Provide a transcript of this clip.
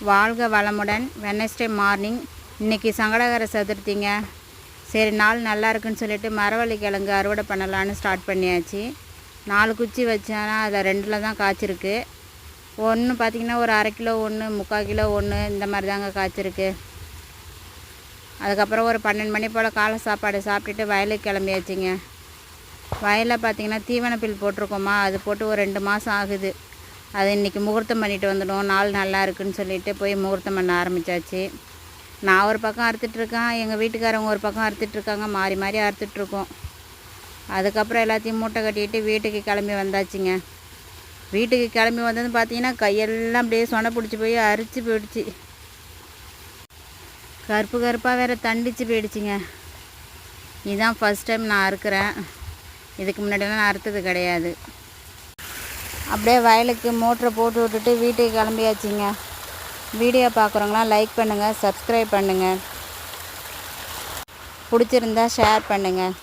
வாழ்க வளமுடன் Wednesday morning. இன்றைக்கி சங்கடகர சதுர்த்திங்க. சரி நாள் நல்லா இருக்குன்னு சொல்லிட்டு மரவள்ளி கிழங்கு அறுவடை பண்ணலான்னு ஸ்டார்ட் பண்ணியாச்சு. நாலு குச்சி வச்சேன்னா அதில் ரெண்டில் தான் காய்ச்சிருக்கு. ஒன்று பார்த்திங்கன்னா ஒரு அரை கிலோ ஒன்று முக்கால் கிலோ ஒன்று இந்த மாதிரி தாங்க காய்ச்சிருக்கு. அதுக்கப்புறம் ஒரு பன்னெண்டு மணி போல் காலை சாப்பாடு சாப்பிட்டுட்டு வயலுக்கு கிளம்பியாச்சுங்க. வயலில் பார்த்தீங்கன்னா தீவனப்பில் போட்டிருக்கோமா அது போட்டு ஒரு ரெண்டு மாதம் ஆகுது. அது இன்றைக்கி முகூர்த்தம் பண்ணிட்டு வந்துடும் நாள் நல்லா இருக்குன்னு சொல்லிட்டு போய் முகூர்த்தம் பண்ண ஆரம்பித்தாச்சு நான் ஒரு பக்கம் அறுத்துட்ருக்கேன் எங்கள் வீட்டுக்காரவங்க ஒரு பக்கம் அறுத்துட்ருக்காங்க மாறி மாறி அறுத்துட்ருக்கோம் அதுக்கப்புறம் எல்லாத்தையும் மூட்டை கட்டிட்டு வீட்டுக்கு கிளம்பி வந்தாச்சுங்க. வீட்டுக்கு கிளம்பி வந்தது பார்த்தீங்கன்னா கையெல்லாம் அப்படியே சொனை பிடிச்சி போய் அரிச்சு போயிடுச்சு. கருப்பு கருப்பாக வேறு தண்டிச்சு போயிடுச்சுங்க. இதுதான் ஃபஸ்ட் டைம் நான் அறுக்கிறேன். இதுக்கு முன்னாடிலாம் நான் அறுத்தது கிடையாது. அப்படியே வயலுக்கு மோட்டரை போட்டு விட்டுட்டு வீட்டுக்கு கிளம்பியாச்சுங்க. வீடியோ பார்க்குறவங்களாம் லைக் பண்ணுங்கள் சப்ஸ்கிரைப் பண்ணுங்கள் பிடிச்சிருந்தா ஷேர் பண்ணுங்கள்